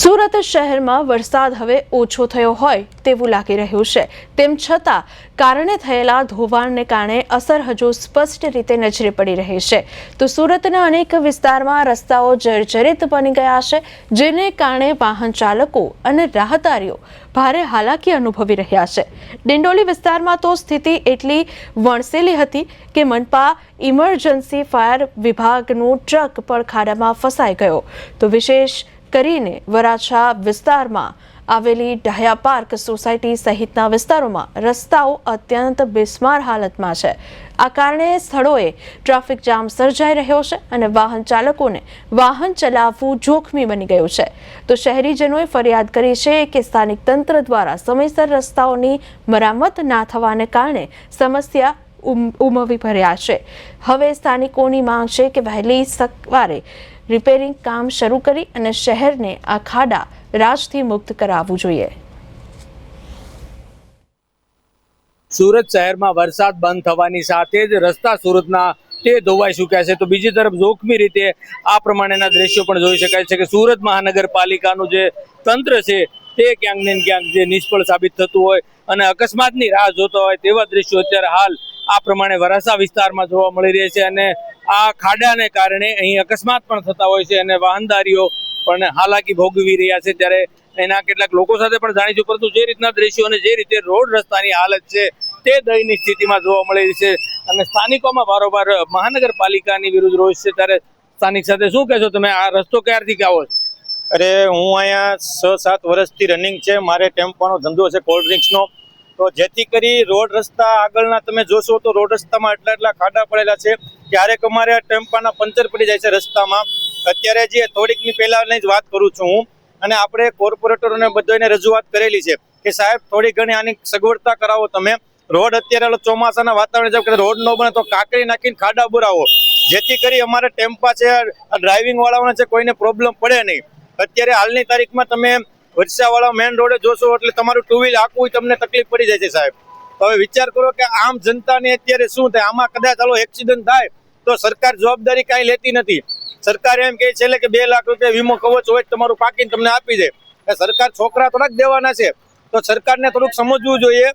સુરત શહેરમાં વરસાદ હવે ઓછો થયો હોય તેવું લાગી રહ્યું છે. તેમ છતાં, કારણે થયેલા ધોવાણને કારણે અસર હજુ સ્પષ્ટ રીતે નજરે પડી રહી છે. તો સુરતના અનેક વિસ્તારમાં રસ્તાઓ જર્જરિત બની ગયા છે, જેને કારણે વાહન ચાલકો અને રાહદારીઓ ભારે હાલાકી અનુભવી રહ્યા છે. ડિંડોલી વિસ્તારમાં તો સ્થિતિ એટલી વણસેલી હતી કે મનપા ઇમરજન્સી ફાયર વિભાગનું ટ્રક પણ ખાડામાં ફસાઈ ગયો. તો વિશેષ કરીને વરાછા વિસ્તારમાં આવેલી ડાહ્યા પાર્ક સોસાયટી સહિતના વિસ્તારોમાં રસ્તાઓ અત્યંત બિસ્માર હાલતમાં છે. આ કારણે સ્થળોએ ટ્રાફિક જામ સર્જાઈ રહ્યો છે અને વાહન ચાલકોને વાહન ચલાવવું જોખમી બની ગયું છે. તો શહેરીજનોએ ફરિયાદ કરી છે કે સ્થાનિક તંત્ર દ્વારા સમયસર રસ્તાઓની મરામત ના થવાને કારણે સમસ્યા ઉમ- ઉમવી ભર્યા છે. હવે સ્થાનિકોની માંગ છે કે વહેલી સવારે રિપેરિંગ કામ શરૂ કરી અને શહેરને આ ખાડા રાજથી મુક્ત કરાવવું જોઈએ. સુરત શહેરમાં વરસાદ બંધ થવાની સાથે જ રસ્તા સુરતના તે ધોવાઈ ચૂક્યા છે. તો બીજી તરફ જોખમી રીતે આ પ્રમાણેના દ્રશ્યો પણ જોઈ શકાય છે કે સુરત મહાનગરપાલિકાનું જે તંત્ર છે તે ક્યાંક ને ક્યાંક જે નિષ્ફળ સાબિત થતું હોય અને અકસ્માતની રાહ જોતા હોય તેવા દ્રશ્યો અત્યારે હાલ આ પ્રમાણે વરાસા વિસ્તારમાં જોવા મળી રહ્યા છે અને આ ખાડાને કારણે અહીં અકસ્માત પણ થતા હોય છે અને વાહનદારીઓ પણ હાલાકી ભોગવી રહ્યા છે ત્યારે એના કેટલાક લોકો સાથે પણ જાણીશું. પરંતુ જે રીતના દ્રશ્યો અને જે રીતે રોડ રસ્તાની હાલત છે તે દયની સ્થિતિમાં જોવા મળી છે અને સ્થાનિકોમાં બારોબાર મહાનગરપાલિકાની વિરુદ્ધ રોષ છે. ત્યારે સ્થાનિક સાથે શું કહેશો તમે? આ રસ્તો ક્યારથી આવો છો? અરે, હું અહીંયા છ, સાત વર્ષથી રનિંગ છે. મારે ટેમ્પોનો ધંધો છે કોલ્ડ ડ્રિંક્સનો તો જેથી કરી રોડ રસ્તા આગળના તમે જોશો તો રોડ રસ્તામાં એટલા એટલા ખાડા પડેલા છે. ક્યારેક અમારે ટેમ્પાના પંચર પડી જાય છે રસ્તામાં, અત્યારે જે થોડીકની પહેલાંની જ વાત કરું છું હું. અને આપણે કોર્પોરેટરોને બધાને રજૂઆત કરેલી છે કે સાહેબ, થોડી ઘણી આની સગવડતા કરાવો તમે. રોડ અત્યારે ચોમાસાના વાતાવરણ જેમ કે રોડ ન બને તો કાંકરી નાખીને ખાડા બુરાવો. જેથી કરી અમારે ટેમ્પા છે ડ્રાઇવિંગ વાળાઓને છે કોઈને પ્રોબ્લેમ પડે નહીં. અત્યારે હાલની તારીખમાં તમે વરસાવાળા મેન રોડે જોશો એટલે તમારું ટુ વ્હીલ આખું તમને તકલીફ પડી જાય છે સાહેબ. હવે વિચાર કરો કે આમ જનતાને અત્યારે શું થાય? આમાં કદાચ ચાલો એક્સિડન્ટ થાય તો સરકાર જવાબદારી કાંઈ લેતી નથી. સરકાર એમ કહે છે કે બે લાખ રૂપિયા વીમો કવચ હોય તમારું પાકીને તમને આપી દે. સરકાર છોકરા થોડાક દેવાના છે. તો સરકારને થોડુંક સમજવું જોઈએ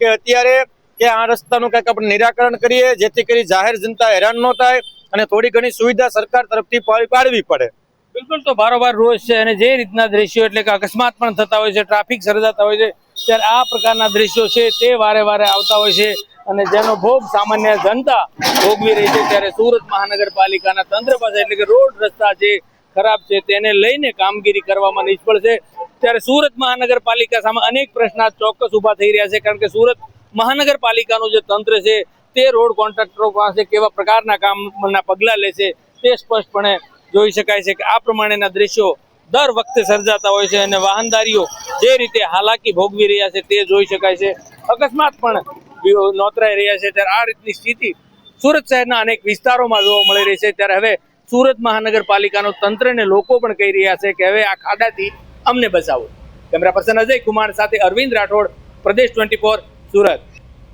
કે અત્યારે કે આ રસ્તાનું કંઈક આપણે નિરાકરણ કરીએ, જેથી કરી જાહેર જનતા હેરાન ન થાય અને થોડી ઘણી સુવિધા સરકાર તરફથી પાડવી પડે. બિલકુલ તો બારોબાર રોષ છે અને જે રીતના દ્રશ્યો એટલે કે અકસ્માત પણ થતા હોય છે, ટ્રાફિક સર્જાતા હોય છે, ત્યારે આ પ્રકારના દ્રશ્યો છે તે વારે વારે આવતા હોય છે. અને જેનો ભોગ સામાન્ય જનતા ભોગવી રહી છે ત્યારે સુરત મહાનગરપાલિકાના તંત્ર પાસે, એટલે કે રોડ રસ્તા જે ખરાબ છે તેને લઈને કામગીરી કરવામાં નિષ્ફળ છે. ત્યારે સુરત મહાનગરપાલિકા સામે અનેક પ્રશ્ન ચોક્કસ ઊભા થઈ રહ્યા છે, કારણ કે સુરત મહાનગરપાલિકાનું જે તંત્ર છે, તે રોડ કોન્ટ્રાક્ટરો પાસે કેવા પ્રકારના કામના પગલાં લે છે તે સ્પષ્ટપણે જોઈ શકાય છે કે આ પ્રમાણેના દ્રશ્યો દર વખતે સર્જાતા હોય છે અને વાહનદારીઓ જે રીતે હાલાકી ભોગવી રહ્યા છે તે જોઈ શકાય છે. અકસ્માત પણ નોતરાઈ રહ્યા છે, ત્યારે આ રીતની સ્થિતિ સુરત શહેરના અનેક વિસ્તારોમાં જોવા મળી રહી છે. ત્યારે હવે સુરત મહાનગરપાલિકાનું તંત્ર ને લોકો પણ કહી રહ્યા છે કે હવે આ ખાડાથી અમને બચાવો. કેમેરા પર્સન અજય કુમાર સાથે અરવિંદ રાઠોડ, પ્રદેશ ટ્વેન્ટી સુરત.